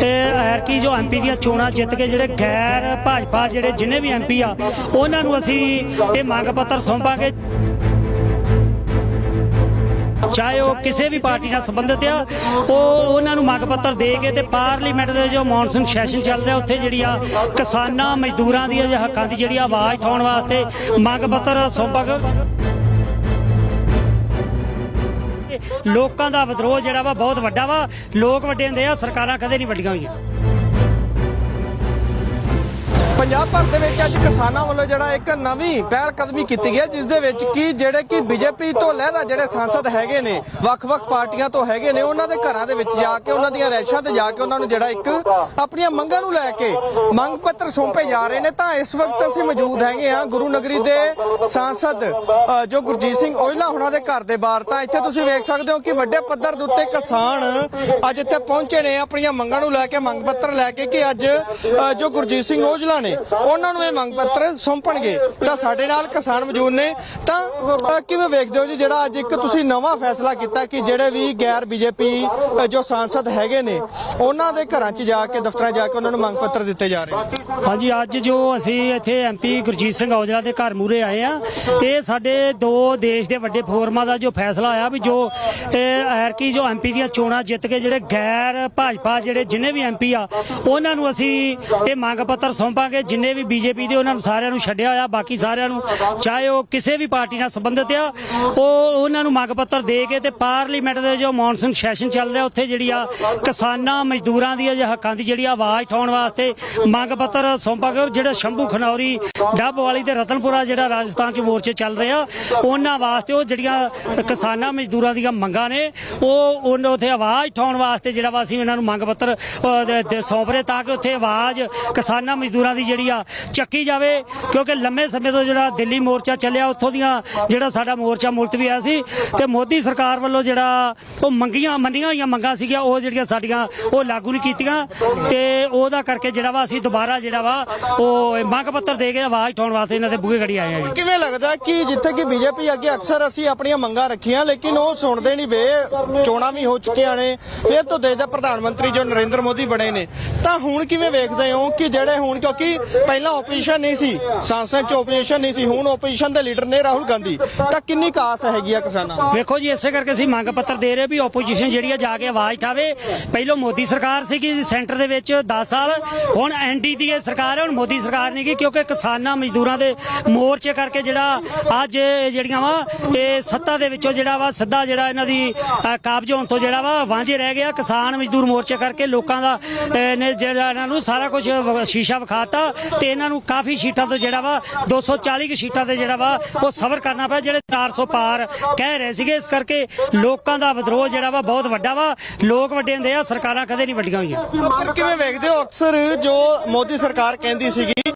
ਇਹ ਐਰਕੀ ਜੋ ਐਮਪੀ ਦੀਆਂ ਚੋਣਾਂ ਜਿੱਤ ਕੇ ਜਿਹੜੇ ਗੈਰ ਭਾਜਪਾ ਜਿਹੜੇ ਜਿੰਨੇ ਵੀ ਐਮਪੀ ਆ, ਉਹਨਾਂ ਨੂੰ ਅਸੀਂ ਇਹ ਮੰਗ ਪੱਤਰ ਸੌਂਪਾਂਗੇ। ਚਾਹੇ ਉਹ ਕਿਸੇ ਵੀ ਪਾਰਟੀ ਨਾਲ ਸੰਬੰਧਿਤ ਆ, ਉਹ ਉਹਨਾਂ ਨੂੰ ਮੰਗ ਪੱਤਰ ਦੇ ਕੇ ਤੇ ਪਾਰਲੀਮੈਂਟ ਦੇ ਜੋ ਮੌਨਸੂਨ ਸੈਸ਼ਨ ਚੱਲ ਰਿਹਾ, ਉੱਥੇ ਜਿਹੜੀ ਆ ਕਿਸਾਨਾਂ ਮਜ਼ਦੂਰਾਂ ਦੀ ਜਾਂ ਹੱਕਾਂ ਦੀ ਜਿਹੜੀ ਆਵਾਜ਼ ਉਠਾਉਣ ਵਾਸਤੇ ਮੰਗ ਪੱਤਰ ਸੌਂਪਾਂਗੇ। ਲੋਕਾਂ ਦਾ ਵਿਦਰੋਹ ਜਿਹੜਾ ਵਾ ਬਹੁਤ ਵੱਡਾ ਵਾ। ਲੋਕ ਵੱਡੇ ਹੁੰਦੇ ਆ, ਸਰਕਾਰਾਂ ਕਦੇ ਨਹੀਂ ਵੱਡੀਆਂ ਹੋਈਆਂ। ਪੰਜਾਬ ਭਰ ਦੇ ਵਿੱਚ ਅੱਜ ਕਿਸਾਨਾਂ ਵੱਲੋਂ ਜਿਹੜਾ ਇੱਕ ਨਵੀਂ ਪਹਿਲ ਕਦਮੀ ਕੀਤੀ ਗਈ ਹੈ, ਜਿਸ ਦੇ ਵਿੱਚ ਕੀ ਜਿਹੜੇ ਕਿ ਬੀਜੇਪੀ ਤੋਂ ਲਹਿਦਾ ਜਿਹੜੇ ਸੰਸਦ ਹੈਗੇ ਨੇ, ਵੱਖ-ਵੱਖ ਪਾਰਟੀਆਂ ਤੋਂ ਹੈਗੇ ਨੇ, ਉਹਨਾਂ ਦੇ ਘਰਾਂ ਦੇ ਵਿੱਚ ਜਾ ਕੇ, ਉਹਨਾਂ ਦੀਆਂ ਰੈਸ਼ਾਂ ਤੇ ਜਾ ਕੇ ਉਹਨਾਂ ਨੂੰ ਜਿਹੜਾ ਇੱਕ ਆਪਣੀਆਂ ਮੰਗਾਂ ਨੂੰ ਲੈ ਕੇ ਮੰਗ ਪੱਤਰ ਸੌਂਪੇ ਜਾ ਰਹੇ ਨੇ। ਤਾਂ ਇਸ ਵਕਤ ਅਸੀਂ ਮੌਜੂਦ ਹੈਗੇ ਆ ਗੁਰੂ ਨਗਰੀ ਦੇ ਸੰਸਦ ਜੋ ਗੁਰਜੀਤ ਸਿੰਘ ਔਜਲਾ ਉਹਨਾਂ ਦੇ ਘਰ ਦੇ ਬਾਹਰ। ਤਾਂ ਇੱਥੇ ਤੁਸੀਂ ਵੇਖ ਸਕਦੇ ਹੋ ਕਿ ਵੱਡੇ ਪੱਧਰ ਦੇ ਉੱਤੇ ਕਿਸਾਨ ਅੱਜ ਇੱਥੇ ਪਹੁੰਚੇ ਨੇ, ਆਪਣੀਆਂ ਮੰਗਾਂ ਨੂੰ ਲੈ ਕੇ, ਮੰਗ ਪੱਤਰ ਲੈ ਕੇ ਕਿ ਅੱਜ ਜੋ ਗੁਰਜੀਤ ਸਿੰਘ ਔਜਲਾ ਨੇ। ਉਹਨਾਂ ਨੂੰ ਇਹ ਮੰਗ ਪੱਤਰ ਸੌਂਪਣਗੇ। ਤਾਂ ਸਾਡੇ ਨਾਲ ਕਿਸਾਨ ਮੌਜੂਦ ਨੇ। ਤਾਂ ਅ, ਕਿਵੇਂ ਵੇਖਦੇ ਹੋ ਜੀ ਜਿਹੜਾ ਅੱਜ ਇੱਕ ਤੁਸੀਂ ਨਵਾਂ ਫੈਸਲਾ ਕੀਤਾ ਕਿ ਜਿਹੜੇ ਵੀ ਗੈਰ ਬੀਜੇਪੀ ਜੋ ਸੰਸਦ ਹੈਗੇ ਨੇ ਉਹਨਾਂ ਦੇ ਘਰਾਂ 'ਚ ਜਾ ਕੇ ਦਫ਼ਤਰਾਂ 'ਚ ਜਾ ਕੇ ਉਹਨਾਂ ਨੂੰ ਮੰਗ ਪੱਤਰ ਦਿੱਤੇ ਜਾ ਰਹੇ ਨੇ? ਹਾਂਜੀ ਅੱਜ ਜੋ ਅਸੀਂ ਇੱਥੇ ਐਮਪੀ ਗੁਰਜੀਤ ਸਿੰਘ ਔਜਲਾ ਦੇ ਘਰ ਮੂਰੇ ਆਏ ਆ ਇਹ ਸਾਡੇ ਦੋ ਦੇਸ਼ ਦੇ ਵੱਡੇ ਫੋਰਮਾਂ ਦਾ ਜੋ ਫੈਸਲਾ ਆਇਆ ਵੀ ਜੋ ਇਹ ਐਰਕੀ ਜੋ ਐਮਪੀ ਦੀਆਂ ਚੋਣਾਂ ਜਿੱਤ ਕੇ ਜਿਹੜੇ ਗੈਰ ਭਾਜਪਾ ਜਿਹੜੇ ਜਿੰਨੇ ਵੀ ਐਮਪੀ ਆ ਉਹਨਾਂ ਨੂੰ ਅਸੀਂ ਇਹ ਮੰਗ ਪੱਤਰ ਸੌਂਪਾਂਗੇ। ਜਿੰਨੇ ਵੀ ਬੀਜੇਪੀ ਦੇ ਉਹਨਾਂ ਨੂੰ ਸਾਰਿਆਂ ਨੂੰ ਛੱਡਿਆ ਹੋਇਆ, ਬਾਕੀ ਸਾਰਿਆਂ ਨੂੰ ਚਾਹੇ ਉਹ ਕਿਸੇ ਵੀ ਪਾਰਟੀ ਨਾਲ ਸੰਬੰਧਿਤ ਆ, ਉਹ ਉਹਨਾਂ ਨੂੰ ਮੰਗ ਪੱਤਰ ਦੇ ਕੇ ਤੇ ਪਾਰਲੀਮੈਂਟ ਦੇ ਜੋ ਮੌਨਸੂਨ ਸੈਸ਼ਨ ਚੱਲ ਰਿਹਾ, ਉੱਥੇ ਜਿਹੜੀ ਆ ਕਿਸਾਨਾਂ ਮਜ਼ਦੂਰਾਂ ਦੀ ਜਾਂ ਹੱਕਾਂ ਦੀ ਜਿਹੜੀ ਆਵਾਜ਼ ਉਠਾਉਣ ਵਾਸਤੇ ਮੰਗ ਪੱਤਰ ਸੌਂਪਾਂਗੇ ਜਿਹੜਾ ਸ਼ੰਭੂ ਖਨੌਰੀ ਡੱਬ ਵਾਲੀ ਤੇ ਰਤਨਪੁਰਾ ਜਿਹੜਾ ਰਾਜਸਥਾਨ 'ਚ ਮੋਰਚੇ ਚੱਲ ਰਿਹਾ ਉਹਨਾਂ ਵਾਸਤੇ ਉਹ ਜਿਹੜੀਆਂ ਕਿਸਾਨਾਂ ਮਜ਼ਦੂਰਾਂ ਦੀਆਂ ਮੰਗਾਂ ਨੇ, ਉਹ ਉਹਨਾਂ ਉੱਥੇ ਆਵਾਜ਼ ਉਠਾਉਣ ਵਾਸਤੇ ਜਿਹੜਾ ਵਾ ਅਸੀਂ ਇਹਨਾਂ ਨੂੰ ਮੰਗ ਪੱਤਰ ਸੌਂਪ ਰਹੇ ਤਾਂ ਕਿ ਉੱਥੇ ਆਵਾਜ਼ ਕਿਸਾਨਾਂ ਮਜ਼ਦੂਰਾਂ ਦੀ ਜਿਹੜੀ ਆ ਚੱਕੀ ਜਾਵੇ, ਕਿਉਂਕਿ ਲੰਮੇ ਸਮੇਂ ਤੋਂ ਜਿਹੜਾ ਦਿੱਲੀ ਮੋਰਚਾ ਚੱਲਿਆ, ਉੱਥੋਂ ਦੀਆਂ ਜਿਹੜਾ ਸਾਡਾ ਮੋਰਚਾ ਮੁਲਤਵੀ ਆ ਸੀ, ਤੇ ਮੋਦੀ ਸਰਕਾਰ ਵੱਲੋਂ ਜਿਹੜਾ ਉਹ ਮੰਗੀਆਂ, ਮੰਨੀਆਂ ਹੋਈਆਂ ਮੰਗਾਂ ਸੀਗੀਆਂ, ਉਹ ਜਿਹੜੀਆਂ ਸਾਡੀਆਂ ਉਹ ਲਾਗੂ ਨਹੀਂ ਕੀਤੀਆਂ, ਤੇ ਉਹਦਾ ਕਰਕੇ ਜਿਹੜਾ ਵਾ ਅਸੀਂ ਦੁਬਾਰਾ ਜਿਹੜਾ ਵਾ ਉਹ ਮੰਗ ਪੱਤਰ ਦੇ ਕੇ ਆਵਾਜ਼ ਉਠਾਉਣ ਵਾਸਤੇ ਇਹਨਾਂ ਦੇ ਬੂਹੇ ਘੜੀ ਆਏ ਆ ਜੀ। ਕਿਵੇਂ ਲੱਗਦਾ ਕਿ ਜਿੱਥੇ ਕਿ ਬੀਜੇਪੀ ਅੱਗੇ ਅਕਸਰ ਅਸੀਂ ਆਪਣੀਆਂ ਮੰਗਾਂ ਰੱਖੀਆਂ, ਲੇਕਿਨ ਉਹ ਸੁਣਦੇ ਨਹੀਂ ਵੇ, ਚੋਣਾਂ ਵੀ ਹੋ ਚੁੱਕੀਆਂ ਨੇ, ਫਿਰ ਤੋਂ ਦੇਸ਼ ਦਾ ਪ੍ਰਧਾਨ ਮੰਤਰੀ ਜੋ ਨਰਿੰਦਰ ਮੋਦੀ ਬਣੇ ਨੇ। ਤਾਂ ਹੁਣ ਕਿਵੇਂ ਵੇਖਦੇ ਹੋ ਕਿ ਜਿਹੜੇ ਹੁਣ, ਕਿਉਂਕਿ ਪਹਿਲਾਂ ਆਪੋਜੀਸ਼ਨ ਨਹੀਂ ਸੀ, ਸੰਸਦ ਚ ਆਪੋਜੀਸ਼ਨ ਨਹੀਂ ਸੀ, ਹੁਣ ਆਪੋਜੀਸ਼ਨ ਦੇ ਲੀਡਰ ਨੇ ਰਾਹੁਲ ਗਾਂਧੀ। ਤਾਂ ਕਿੰਨੀ ਕਾਸ ਹੈਗੀ ਆ ਕਿਸਾਨਾਂ ਨੂੰ? ਵੇਖੋ ਜੀ, ਇਸੇ ਕਰਕੇ ਅਸੀਂ ਮੰਗ ਪੱਤਰ ਦੇ ਰਹੇ ਵੀ ਆਪੋਜੀਸ਼ਨ ਜਿਹੜੀ ਆ ਜਾ ਕੇ ਆਵਾਜ਼ ਉਠਾਵੇ। ਪਹਿਲਾਂ ਮੋਦੀ ਸਰਕਾਰ ਸੀਗੀ ਸੈਂਟਰ ਦੇ ਵਿੱਚ 10 ਸਾਲ, ਹੁਣ ਐਨਡੀ ਦੀ ਇਹ ਸਰਕਾਰ ਹੈ, ਹੁਣ ਮੋਦੀ ਸਰਕਾਰ ਨਹੀਂ ਗੀ, ਕਿਉਂਕਿ ਕਿਸਾਨਾਂ ਮਜ਼ਦੂਰਾਂ ਦੇ ਮੋਰਚੇ ਕਰਕੇ ਜਿਹੜਾ ਅੱਜ ਜਿਹੜੀਆਂ ਵਾ, ਇਹ ਸੱਤਾ ਦੇ ਵਿੱਚੋਂ ਜਿਹੜਾ ਵਾ, ਸਿੱਧਾ ਜਿਹੜਾ ਇਹਨਾਂ ਦੀ ਕਾਬਜ ਹੋਣ ਤੋਂ ਜਿਹੜਾ ਵਾ, ਵਾਂਝੇ ਰਹਿ ਗਿਆ ਕਿਸਾਨ ਮਜ਼ਦੂਰ ਮੋਰਚੇ ਕਰਕੇ, ਲੋਕਾਂ ਦਾ ਨੇ ਜਿਹੜਾ ਇਹਨਾਂ ਨੂੰ ਸਾਰਾ ਕੁਝ ਸ਼ੀਸ਼ਾ ਵਿਖਾਤਾ। ਤੇ ਇਹਨਾਂ ਨੂੰ ਕਾਫੀ ਸੀਟਾਂ ਤੋਂ ਜਿਹੜਾ ਵਾ 240 ਕੁ ਸੀਟਾਂ ਤੇ ਜਿਹੜਾ ਵਾ, ਉਹ ਸਬਰ ਕਰਨਾ ਪਿਆ, ਜਿਹੜੇ 400 ਪਾਰ ਕਹਿ ਰਹੇ ਸੀਗੇ। ਇਸ ਕਰਕੇ ਲੋਕਾਂ ਦਾ ਵਿਦਰੋਹ ਜਿਹੜਾ ਵਾ, ਬਹੁਤ ਵੱਡਾ ਵਾ। ਲੋਕ ਵੱਡੇ ਹੁੰਦੇ ਆ, ਸਰਕਾਰਾਂ ਕਦੇ ਨਹੀਂ ਵੱਡੀਆਂ ਹੋਈਆਂ। ਕਿਵੇਂ ਵੇਖਦੇ ਹੋ ਅਕਸਰ ਜੋ ਮੋਦੀ ਸਰਕਾਰ ਕਹਿੰਦੀ ਸੀਗੀ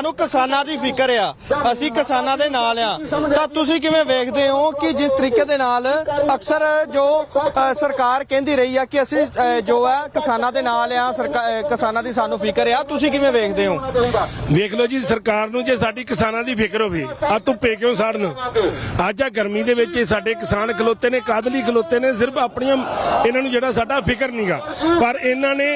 ਸਾਨੂੰ ਕਿਸਾਨਾਂ ਦੀ ਫਿਕਰ ਆ। ਅਸੀਂ ਕਿਸਾਨਾਂ ਦੇ ਨਾਲ ਆ। ਤਾਂ ਤੁਸੀਂ ਕਿਵੇਂ ਵੇਖਦੇ ਹੋ ਕਿ ਜਿਸ ਤਰੀਕੇ ਦੇ ਨਾਲ ਅਕਸਰ ਜੋ ਸਰਕਾਰ ਕਹਿੰਦੀ ਰਹੀ ਆ ਕਿ ਅਸੀਂ ਜੋ ਹੈ ਕਿਸਾਨਾਂ ਦੇ ਨਾਲ ਆ ਕਿਸਾਨਾਂ ਦੀ ਸਾਨੂੰ ਫਿਕਰ ਆ। ਤੁਸੀਂ ਕਿਵੇਂ ਵੇਖਦੇ ਹੋ? ਵੇਖ ਲਓ ਜੀ, ਸਰਕਾਰ ਨੂੰ ਜੇ ਸਾਡੀ ਕਿਸਾਨਾਂ ਦੀ ਫਿਕਰ ਹੋਵੇ, ਆ ਧੁੱਪੇ ਕਿਉਂ ਸਾੜਨ? ਅੱਜ ਆ ਗਰਮੀ ਦੇ ਵਿੱਚ ਸਾਡੇ ਕਿਸਾਨ ਖਲੋਤੇ ਨੇ, ਕਾਦਲੀ ਖਲੋਤੇ ਨੇ, ਸਿਰਫ ਆਪਣੀਆਂ, ਇਹਨਾਂ ਨੂੰ ਜਿਹੜਾ ਸਾਡਾ ਫਿਕਰ ਨਹੀਂਗਾ ਪਰ ਇਹਨਾਂ ਨੇ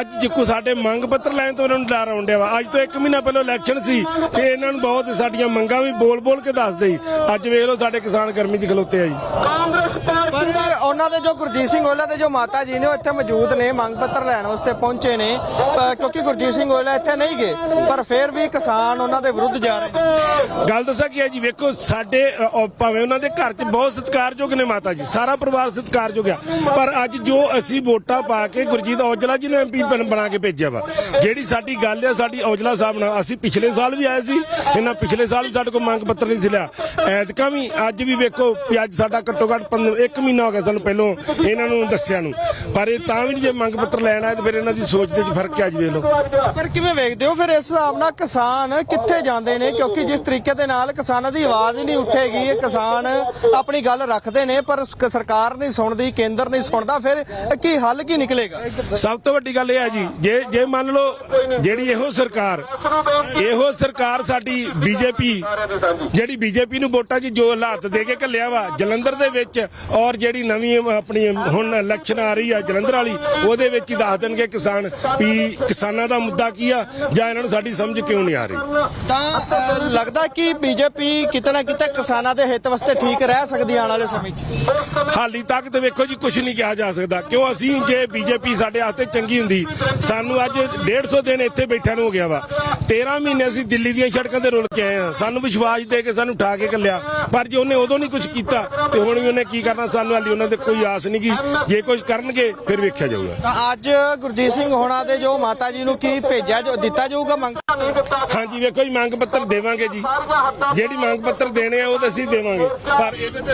ਅੱਜ ਜਿੱਕੂ ਸਾਡੇ ਮੰਗ ਪੱਤਰ ਲੈਣ ਤੋਂ ਇਹਨਾਂ ਨੂੰ ਡਰ ਆਉਂਦਿਆ ਵਾ। ਅੱਜ ਤੋਂ 1 ਮਹੀਨਾ ਪਹਿਲਾਂ ਇਲੈਕਸ਼ਨ ਸੀ ਤੇ ਇਹਨਾਂ ਨੂੰ ਬਹੁਤ ਸਾਡੀਆਂ ਮੰਗਾਂ ਵੀ ਬੋਲ ਬੋਲ ਕੇ ਦੱਸਦੇ ਅੱਜ ਵੇਖ ਲਓ ਸਾਡੇ ਕਿਸਾਨ ਗਰਮੀ 'ਚ ਖਲੋਤੇ ਆ ਜੀ। ਉਹਨਾਂ ਦੇ ਜੋ ਗੁਰਜੀਤ ਸਿੰਘ ਔਜਲਾ ਦੇ ਜੋ ਮਾਤਾ ਜੀ ਨੇ ਉਹ ਇੱਥੇ ਮੌਜੂਦ ਨੇ, ਮੰਗ ਪੱਤਰ ਲੈਣ ਵਾਸਤੇ ਪਹੁੰਚੇ ਨੇ ਕਿਉਂਕਿ ਗੁਰਜੀਤ ਸਿੰਘ ਔਜਲਾ ਇੱਥੇ ਨਹੀਂ ਗਏ, ਪਰ ਫਿਰ ਵੀ ਕਿਸਾਨ ਉਹਨਾਂ ਦੇ ਵਿਰੁੱਧ ਜਾ ਰਹੇ ਨੇ। ਗੱਲ ਦੱਸਾਂ ਕੀ ਹੈ ਜੀ, ਵੇਖੋ ਸਾਡੇ ਭਾਵੇਂ ਉਹਨਾਂ ਦੇ ਘਰ 'ਚ ਬਹੁਤ ਸਤਿਕਾਰਯੋਗ ਨੇ ਮਾਤਾ ਜੀ, ਸਾਰਾ ਪਰਿਵਾਰ ਸਤਿਕਾਰਯੋਗ ਆ, ਪਰ ਅੱਜ ਜੋ ਅਸੀਂ ਵੋਟਾਂ ਪਾ ਕੇ ਗੁਰਜੀਤ ਔਜਲਾ ਜੀ ਨੂੰ ਐਮਪੀ ਬਣਾ ਕੇ ਭੇਜਿਆ ਵਾ, ਜਿਹੜੀ ਸਾਡੀ ਗੱਲ ਹੈ ਸਾਡੀ ਔਜਲਾ ਸਾਹਿਬ ਨਾਲ, ਅਸੀਂ ਪਿਛਲੇ ਸਾਲ ਵੀ ਆਏ ਸੀ, ਇਹਨਾਂ ਪਿਛਲੇ ਸਾਲ ਵੀ ਸਾਡੇ ਕੋਲ ਮੰਗ ਪੱਤਰ ਨਹੀਂ ਸੀ ਲਿਆ, ਐਤਕਾਂ ਵੀ ਅੱਜ ਵੀ ਵੇਖੋ, ਵੀ ਅੱਜ ਸਾਡਾ ਘੱਟੋ ਘੱਟ 1 ਮਹੀਨਾ ਹੋ ਗਿਆ ਸਾਨੂੰ ਪਹਿਲੋਂ ਇਹਨਾਂ ਨੂੰ ਦੱਸਿਆ ਨੂੰ। ਪਰ ਇਹ ਤਾਂ ਵੀ ਜੇ ਮੰਗ ਪੱਤਰ ਲੈਣ ਆਏ ਤੇ ਫਿਰ ਇਹਨਾਂ ਦੀ ਸੋਚ ਦੇ ਵਿੱਚ ਫ਼ਰਕ ਆ ਜੀ ਵੇਖ ਲਓ। ਪਰ ਕਿਵੇਂ ਵੇਖਦੇ ਹੋ? ਫਿਰ ਇਸ ਹਿਸਾਬ ਨਾਲ ਕਿਸਾਨ ਕਿੱਥੇ ਜਾਂਦੇ ਨੇ? ਕਿਉਂਕਿ ਜਿਸ ਤਰੀਕੇ ਦੇ ਨਾਲ ਕਿਸਾਨਾਂ ਦੀ ਆਵਾਜ਼ ਹੀ ਨਹੀਂ ਉੱਠੇਗੀ ਇਹ ਕਿਸਾਨ ਆਪਣੀ ਗੱਲ ਰੱਖਦੇ ਨੇ ਪਰ ਸਰਕਾਰ ਨਹੀਂ ਸੁਣਦੀ ਕੇਂਦਰ ਨਹੀਂ ਸੁਣਦਾ ਫਿਰ ਕੀ ਹੱਲ ਕੀ ਨਿਕਲੇਗਾ? ਸਭ ਤੋਂ ਵੱਡੀ ਗੱਲ ਇਹ ਹੈ ਜੀ ਜੇ ਜੇ ਮੰਨ ਲਓ ਜਿਹੜੀ ਇਹੋ ਸਰਕਾਰ ਇਹੋ ਸਰਕਾਰ ਸਾਡੀ ਬੀਜੇਪੀ ਜਿਹੜੀ ਬੀਜੇਪੀ ਨੂੰ ਵੋਟਾਂ 'ਚ ਜੋ ਹਾਲਾਤ ਦੇ ਕੇ ਘੱਲਿਆ ਵਾ ਜਲੰਧਰ ਦੇ ਵਿੱਚ ਔਰ ਜਿਹੜੀ ਨਵੀਂ ਆਪਣੀ ਹੁਣ ਇਲੈਕਸ਼ਨ ਆ ਰਹੀ ਆ ਜਲੰਧਰ ਵਾਲੀ ਉਹਦੇ ਵਿੱਚ ਹੀ ਦੱਸ ਦੇਣਗੇ ਕਿਸਾਨ ਵੀ ਕਿਸਾਨਾਂ ਦਾ ਮੁੱਦਾ ਕੀ ਆ ਜਾਂ ਇਹਨਾਂ ਨੂੰ ਸਾਡੀ ਸਮਝ ਕਿਉਂ ਨਹੀਂ ਆ ਰਹੀ? ਤਾਂ ਲੱਗਦਾ ਕਿ ਬੀਜੇਪੀ ਕਿਤੇ ਨਾ ਕਿਤੇ ਕਿਸਾਨਾਂ ਦੇ ਹਿੱਤ ਵਾਸਤੇ ਠੀਕ ਰਹਿ ਸਕਦੀ ਆਉਣ ਵਾਲੇ ਸਮੇਂ 'ਚ। ਹਾਲੀ ਤੱਕ ਤੇ ਵੇਖੋ ਜੀ ਕੁਝ ਨਹੀਂ ਕਿਹਾ ਜਾ ਸਕਦਾ। ਕਿਉਂ ਅਸੀਂ ਜੇ ਬੀਜੇਪੀ ਸਾਡੇ ਵਾਸਤੇ ਚੰਗੀ ਹੁੰਦੀ ਸਾਨੂੰ ਅੱਜ 150 ਦਿਨ ਇੱਥੇ ਬੈਠਿਆਂ ਨੂੰ ਹੋ ਗਿਆ ਵਾ। 13 ਮਹੀਨੇ ਅਸੀਂ ਦਿੱਲੀ ਦੀਆਂ ਸੜਕਾਂ ਤੇ ਰੁਲ ਕੇ ਆਏ ਆ ਸਾਨੂੰ ਵਿਸ਼ਵਾਸ ਦੇ ਕੇ ਸਾਨੂੰ ਉਠਾ ਕੇ ਕੱਲਿਆ ਪਰ ਜੇ ਉਹਨੇ ਉਦੋਂ ਨਹੀਂ ਕੁਝ ਕੀਤਾ ਤੇ ਹੁਣ ਵੀ ਉਹਨੇ ਕੀ ਕਰਨਾ? ਸਾਨੂੰ ਹਾਲੀ ਉਹਨਾਂ ਤੇ ਕੋਈ ਆਸ ਨਹੀਂ ਗੀ। ਜੇ ਕੁਝ ਕਰਨਗੇ ਫਿਰ ਵੇਖਿਆ ਜਾਊਗਾ। ਤਾਂ ਅੱਜ ਗੁਰਜੀਤ ਸਿੰਘ ਹੋਣਾ ਦੇ ਜੋ ਮਾਤਾ ਜੀ ਨੂੰ ਕੀ ਭੇਜਿਆ ਜੋ ਦਿੱਤਾ ਜਾਊਗਾ ਮੰਗ? ਹਾਂਜੀ ਵੇਖੋ ਜੀ ਮੰਗ ਪੱਤਰ ਦੇਵਾਂਗੇ ਜੀ। ਜਿਹੜੀ ਮੰਗ ਪੱਤਰ ਦੇਣੇ ਆ ਉਹ ਤਾਂ ਅਸੀਂ ਦੇਵਾਂਗੇ। ਪਰ ਇਹਦੇ ਤੇ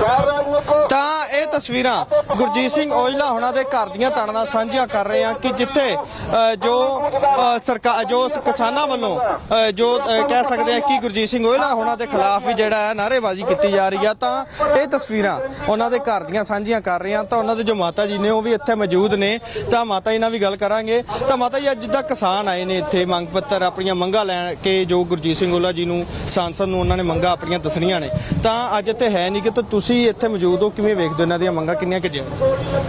ਤਾਂ ਇਹ ਤਸਵੀਰਾਂ ਗੁਰਜੀਤ ਸਿੰਘ ਔਜਲਾ ਹੋਣਾ ਦੇ ਘਰ ਦੀਆਂ ਤਾੜਨਾ ਸਾਂਝੀਆਂ ਕਰ ਰਹੇ ਹਾਂ ਕਿ ਜਿੱਥੇ ਅ, ਜੋ ਅ, ਸਰਕਾਰ ਜੋ ਕਿਸਾਨਾਂ ਵੱਲੋਂ ਅ, ਜੋ ਅ, ਕਹਿ ਸਕਦੇ ਆ ਕਿ ਗੁਰਜੀਤ ਸਿੰਘ ਔਜਲਾ ਹੋਣਾ ਦੇ ਖਿਲਾਫ ਵੀ ਜਿਹੜਾ ਹੈ ਨਾਅਰੇਬਾਜ਼ੀ ਕੀਤੀ ਜਾ ਰਹੀ ਆ ਤਾਂ ਇਹ ਤਸਵੀਰਾਂ ਉਹਨਾਂ ਦੇ ਘਰ ਦੀਆਂ ਸਾਂਝੀਆਂ ਕਰ ਰਹੇ ਹਾਂ ਤਾਂ ਉਹਨਾਂ ਦੇ ਜੋ ਮਾਤਾ ਜੀ ਨੇ ਉਹ ਵੀ ਇੱਥੇ ਮੌਜੂਦ ਨੇ ਤਾਂ ਮਾਤਾ ਜੀ ਨਾਲ ਵੀ ਗੱਲ ਕਰਾਂਗੇ। ਤਾਂ ਮਾਤਾ ਜੀ, ਅੱਜ ਜਿੱਦਾਂ ਕਿਸਾਨ ਆਏ ਨੇ ਇੱਥੇ ਮੰਗ ਪੱਤਰ ਆਪਣੀਆਂ ਮੰਗਾਂ ਲੈਣ ਕੇ ਜੋ ਗੁਰਜੀਤ ਸਿੰਘ ਔਜਲਾ ਜੀ ਨੂੰ, ਸਾਂਸਦ ਨੂੰ ਉਹਨਾਂ ਨੇ ਮੰਗਾਂ ਆਪਣੀਆਂ ਦੱਸਣੀਆਂ ਨੇ। ਤਾਂ ਅੱਜ ਇੱਥੇ ਹੈ ਨਹੀਂ ਕਿ ਤਾਂ ਤੁਸੀਂ ਇੱਥੇ ਮੌਜੂਦ ਹੋ, ਕਿਵੇਂ ਵੇਖਦੇ ਹੋ ਇਹਨਾਂ ਦੀਆਂ ਮੰਗਾਂ ਕਿੰਨੀਆਂ ਕਿ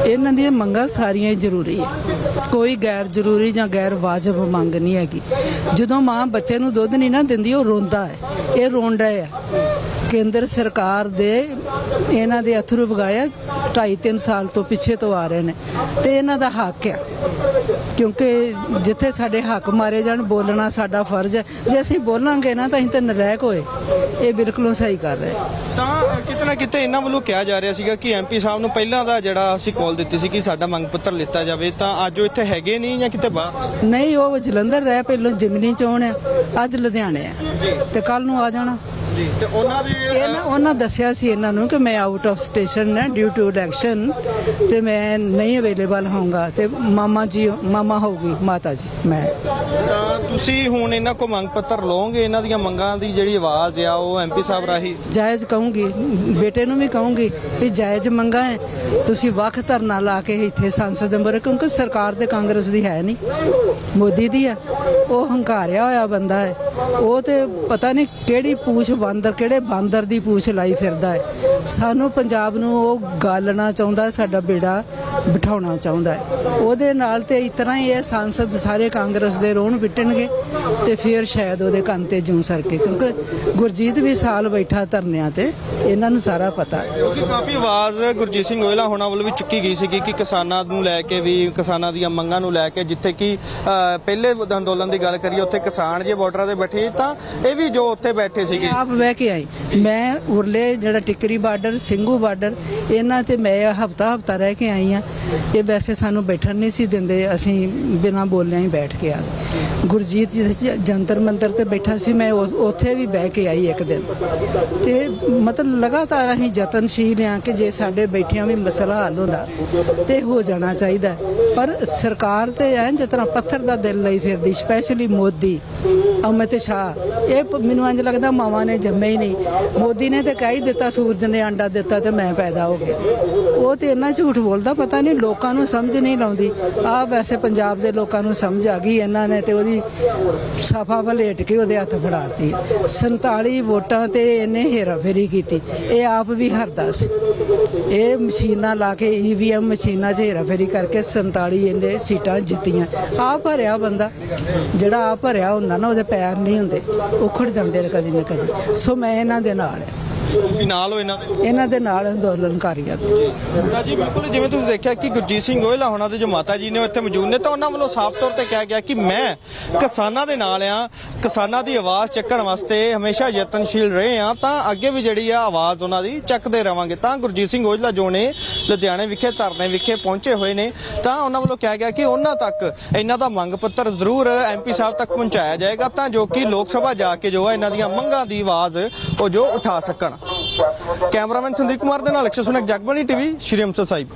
ਇਹਨਾਂ ਦੀਆਂ ਮੰਗਾਂ ਸਾਰੀਆਂ ਹੀ ਜ਼ਰੂਰੀ ਹੈ ਕੋਈ ਗੈਰ ਜ਼ਰੂਰੀ ਜਾਂ ਗੈਰ ਵਾਜਬ ਮੰਗ ਨਹੀਂ ਹੈਗੀ। ਜਦੋਂ ਮਾਂ ਬੱਚੇ ਨੂੰ ਦੁੱਧ ਨਹੀਂ ਨਾ ਦਿੰਦੀ, ਉਹ ਰੋਂਦਾ ਹੈ। ਇਹ ਰੋਂਦਾ ਹੈ ਕੇਂਦਰ ਸਰਕਾਰ ਦੇ ਇਹਨਾਂ ਦੇ ਅਥਰੂ ਵਗਾਇਆ 2.5 3 ਸਾਲ ਤੋਂ ਪਿੱਛੇ ਤੋਂ ਆ ਰਹੇ ਨੇ। ਤੇ ਇਹਨਾਂ ਦਾ ਹੱਕ ਹੈ। ਕਿਉਂਕਿ ਜਿੱਥੇ ਸਾਡੇ ਹੱਕ ਮਾਰੇ ਜਾਣ ਬੋਲਣਾ ਸਾਡਾ ਫਰਜ਼ ਹੈ। ਜੇ ਅਸੀਂ ਬੋਲਾਂਗੇ ਨਾ ਤਾਂ ਅਸੀਂ ਤਾਂ ਨਲਾਇਕ ਹੋਏ। ਇਹ ਬਿਲਕੁਲ ਸਹੀ ਕਰ ਰਹੇ। ਤਾਂ ਅ, ਕਿਤੇ ਇਹਨਾਂ ਵੱਲੋਂ ਕਿਹਾ ਜਾ ਰਿਹਾ ਸੀਗਾ ਕਿ ਐਮਪੀ ਸਾਹਿਬ ਨੂੰ ਪਹਿਲਾਂ ਦਾ ਜਿਹੜਾ ਅਸੀਂ ਕਾਲ ਦਿੱਤੀ ਸੀ ਕਿ ਸਾਡਾ ਮੰਗ ਪੱਤਰ ਲਿੱਤਾ ਜਾਵੇ ਤਾਂ ਅੱਜ ਉਹ ਇੱਥੇ ਹੈਗੇ ਨਹੀਂ ਜਾਂ ਕਿਤੇ ਬਾਹਰ? ਨਹੀਂ ਉਹ ਜਲੰਧਰ ਰਹਿ ਪਹਿਲਾਂ ਜਿਮਨੀ ਚੋਣ ਆ। ਅੱਜ ਲੁਧਿਆਣੇ ਆ। ਤੇ ਕੱਲ ਨੂੰ ਆ ਜਾਣਾ। ਜੀ ਤੇ ਉਹਨਾਂ ਦੇ ਇਹ ਨਾ ਉਹਨਾਂ ਦੱਸਿਆ ਸੀ ਇਹਨਾਂ ਨੂੰ ਕਿ ਮੈਂ ਆਊਟ ਆਫ ਸਟੇਸ਼ਨ ਹਾਂ ਡਿਊ ਟੂ ਇਲੈਕਸ਼ਨ ਤੇ ਮੈਂ ਨਹੀਂ ਅਵੇਲੇਬਲ ਹੋਊਂਗਾ ਤੇ ਮਾਮਾ ਜੀ ਮਾਮਾ ਹੋਊਗੀ ਮਾਤਾ ਜੀ ਮੈਂ। ਤਾਂ ਤੁਸੀਂ ਹੁਣ ਇਹਨਾਂ ਕੋ ਮੰਗ ਪੱਤਰ ਲਓਗੇ? ਇਹਨਾਂ ਦੀਆਂ ਮੰਗਾਂ ਦੀ ਜਿਹੜੀ ਆਵਾਜ਼ ਆ ਉਹ ਐਮਪੀ ਸਾਹਿਬ ਰਾਹੀਂ ਜਾਇਜ਼ ਕਹੂੰਗੀ ਬੇਟੇ ਨੂੰ ਵੀ ਕਹੂੰਗੀ ਵੀ ਜਾਇਜ਼ ਮੰਗਾ ਹੈ ਤੁਸੀਂ ਵੱਖ ਧਰਨਾ ਲਾ ਕੇ ਇੱਥੇ ਸੰਸਦ ਅੰਦਰ ਕਿਉਂਕਿ ਸਰਕਾਰ ਤੇ ਕਾਂਗਰਸ ਦੀ ਹੈ ਨਹੀਂ। ਮੋਦੀ ਦੀ ਆ। ਉਹ ਹੰਕਾਰਿਆ ਹੋਇਆ ਬੰਦਾ ਹੈ ਉਹ ਤੇ ਪਤਾ ਨਹੀਂ ਕਿਹੜੀ ਪੂਛ ਬਾਂਦਰ ਕਿਹੜੇ ਬਾਂਦਰ ਦੀ ਪੂਛ ਲਾਈ ਫਿਰਦਾ ਹੈ। ਸਾਨੂੰ ਪੰਜਾਬ ਨੂੰ ਉਹ ਗਾਲਣਾ ਚਾਹੁੰਦਾ ਸਾਡਾ ਬੇੜਾ ਬਿਠਾਉਣਾ ਚਾਹੁੰਦਾ ਹੈ। ਉਹਦੇ ਨਾਲ ਤੇ ਇਸ ਤਰ੍ਹਾਂ ਹੀ ਇਹ ਸੰਸਦ ਸਾਰੇ ਕਾਂਗਰਸ ਦੇ ਰੋਣ ਪਿੱਟਣਗੇ ਤੇ ਫਿਰ ਸ਼ਾਇਦ ਉਹਦੇ ਕੰਨ ਤੇ ਜੂੰ ਸਰਕੇ ਕਿਉਂਕਿ ਗੁਰਜੀਤ ਵੀ ਸਾਲ ਬੈਠਾ ਧਰਨਿਆਂ ਤੇ ਇਹਨਾਂ ਨੂੰ ਸਾਰਾ ਪਤਾ ਹੈ। ਕਿਉਂਕਿ ਕਾਫੀ ਆਵਾਜ਼ ਗੁਰਜੀਤ ਸਿੰਘ ਔਜਲਾ ਹੋਣਾ ਵੱਲੋਂ ਵੀ ਚੁੱਕੀ ਗਈ ਸੀਗੀ ਕਿ ਕਿਸਾਨਾਂ ਨੂੰ ਲੈ ਕੇ ਵੀ ਕਿਸਾਨਾਂ ਦੀਆਂ ਮੰਗਾਂ ਨੂੰ ਲੈ ਕੇ ਜਿੱਥੇ ਕਿ ਪਹਿਲੇ ਅੰਦੋਲਨ ਦੀ ਗੱਲ ਕਰੀਏ ਉੱਥੇ ਕਿਸਾਨ ਜੇ ਬਾਰਡਰਾਂ ਤੇ ਬੈਠੇ ਸੀ, ਤਾਂ ਇਹ ਵੀ ਜੋ ਉੱਥੇ ਬੈਠੇ ਸੀਗੇ। ਆਪ ਬਹਿ ਕੇ ਆਈ ਮੈਂ ਉਰਲੇ ਜਿਹੜਾ ਟਿਕਰੀ ਬਾਰਡਰ, ਸਿੰਘੂ ਬਾਰਡਰ, ਇਹਨਾਂ ਤੇ ਮੈਂ ਹਫਤਾ ਹਫਤਾ ਰਹਿ ਕੇ ਆਈ ਆ ਇਹ ਵੈਸੇ ਸਾਨੂੰ ਬੈਠਣ ਨਹੀਂ ਸੀ ਦਿੰਦੇ, ਅਸੀਂ ਬਿਨਾਂ ਬੋਲਿਆਂ ਹੀ ਬੈਠ ਕੇ ਆ ਗਏ। ਗੁਰਜੀਤ ਜੀ ਜੰਤਰ ਮੰਤਰ ਤੇ ਬੈਠਾ ਸੀ, ਮੈਂ ਉੱਥੇ ਵੀ ਬਹਿ ਕੇ ਆਈ ਇੱਕ ਦਿਨ। ਤੇ ਮਤਲਬ ਲਗਾਤਾਰ ਅਸੀਂ ਯਤਨਸ਼ੀਲ ਆ ਕਿ ਜੇ ਸਾਡੇ ਬੈਠਿਆਂ ਵੀ ਮਸਲਾ ਹੱਲ ਹੁੰਦਾ ਤੇ ਹੋ ਜਾਣਾ ਚਾਹੀਦਾ। ਪਰ ਸਰਕਾਰ ਤੇ ਐਂ ਜਿਸ ਤਰ੍ਹਾਂ ਪੱਥਰ ਦਾ ਦਿਲ ਲਈ ਫਿਰਦੀ ਸਪੈਸ਼ਲੀ ਮੋਦੀ, ਅਮਿਤ ਸ਼ਾਹ, ਇਹ ਮੈਨੂੰ ਇੰਜ ਲੱਗਦਾ ਮਾਵਾਂ ਨੇ ਜੰਮੇ ਹੀ ਨਹੀਂ। ਮੋਦੀ ਨੇ ਤੇ ਕਹਿ ਹੀ ਦਿੱਤਾ, ਸੂਰਜ ਨੇ ਆਂਡਾ ਦਿੱਤਾ ਤੇ ਮੈਂ ਪੈਦਾ ਹੋ ਗਿਆ। ਉਹ ਤੇ ਇੰਨਾ ਝੂਠ ਬੋਲਦਾ, ਪਤਾ ਨਹੀਂ ਲੋਕਾਂ ਨੂੰ ਸਮਝ ਨਹੀਂ ਲਾਉਂਦੀ। ਆ ਵੈਸੇ ਪੰਜਾਬ ਦੇ ਲੋਕਾਂ ਨੂੰ ਸਮਝ ਆ ਗਈ ਇਹਨਾਂ ਨੇ ਤੇ ਉਹਦੀ ਸਫਾ ਵਲੇਟ ਕੇ ਉਹਦੇ ਹੱਥ ਫੜਾਤੀ। 47 ਵੋਟਾਂ ਤੇ ਇਹਨੇ ਹੇਰਾਫੇਰੀ ਕੀਤੀ। ਇਹ ਆਪ ਵੀ ਹਰਦਾ ਸੀ ਇਹ ਮਸ਼ੀਨਾਂ ਲਾ ਕੇ ਈਵੀਐਮ ਮਸ਼ੀਨਾਂ 'ਚ ਹੇਰਾਫੇਰੀ ਕਰਕੇ 47 ਇਹਨੇ ਸੀਟਾਂ ਜਿੱਤੀਆਂ। ਆ ਭਰਿਆ ਬੰਦਾ, ਜਿਹੜਾ ਆ ਭਰਿਆ ਹੁੰਦਾ ਨਾ, ਉਹਦੇ ਪੈਰ ਨਹੀਂ ਹੁੰਦੇ। ਉਖੜ ਜਾਂਦੇ ਨੇ ਕਦੀ ਨਾ ਕਦੀ। ਸੋ ਮੈਂ ਇਹਨਾਂ ਦੇ ਨਾਲ ਤੁਸੀਂ ਨਾਲ ਹੋ ਇਹਨਾਂ ਦੇ? ਇਹਨਾਂ ਦੇ ਨਾਲ ਅੰਦੋਲਨਕਾਰੀਆਂ ਦੇ। ਤਾਂ ਜੀ ਬਿਲਕੁਲ ਜਿਵੇਂ ਤੁਸੀਂ ਦੇਖਿਆ ਕਿ ਗੁਰਜੀਤ ਸਿੰਘ ਗੋਇਲਾ ਹੋਣਾ ਦੇ ਜੋ ਮਾਤਾ ਜੀ ਨੇ ਇੱਥੇ ਮੌਜੂਦ ਨੇ ਤਾਂ ਉਹਨਾਂ ਵੱਲੋਂ ਸਾਫ਼ ਤੌਰ ਤੇ ਕਿਹਾ ਗਿਆ ਕਿ ਮੈਂ ਕਿਸਾਨਾਂ ਦੇ ਨਾਲ ਆ ਕਿਸਾਨਾਂ ਦੀ ਆਵਾਜ਼ ਚੱਕਣ ਵਾਸਤੇ ਹਮੇਸ਼ਾ ਯਤਨਸ਼ੀਲ ਰਹੇ ਆ ਤਾਂ ਅੱਗੇ ਵੀ ਜਿਹੜੀ ਆ ਆਵਾਜ਼ ਉਹਨਾਂ ਦੀ ਚੱਕਦੇ ਰਵਾਂਗੇ। ਤਾਂ ਗੁਰਜੀਤ ਸਿੰਘ ਔਜਲਾ ਜੋ ਨੇ ਲੁਧਿਆਣੇ ਵਿਖੇ ਧਰਨੇ ਵਿਖੇ ਪਹੁੰਚੇ ਹੋਏ ਨੇ ਤਾਂ ਉਹਨਾਂ ਵੱਲੋਂ ਕਿਹਾ ਗਿਆ ਕਿ ਉਹਨਾਂ ਤੱਕ ਇਹਨਾਂ ਦਾ ਮੰਗ ਪੱਤਰ ਜ਼ਰੂਰ ਐਮਪੀ ਸਾਹਿਬ ਤੱਕ ਪਹੁੰਚਾਇਆ ਜਾਏਗਾ ਤਾਂ ਜੋ ਕਿ ਲੋਕ ਸਭਾ ਜਾ ਕੇ ਜੋ ਹੈ ਇਹਨਾਂ ਦੀਆਂ ਮੰਗਾਂ ਦੀ ਆਵਾਜ਼ ਉਹ ਜੋ ਉਠਾ ਸਕਣ। ਕੈਮਰਾਮੈਨ ਸੰਦੀਪ ਕੁਮਾਰ ਦੇ ਨਾਲ ਅਕਸ਼ਰ ਸੁਨਕ ਜਗਬਾਣੀ ਟੀਵੀ ਸ਼੍ਰੀ ਅੰਮ੍ਰਿਤਸਰ ਸਾਹਿਬ।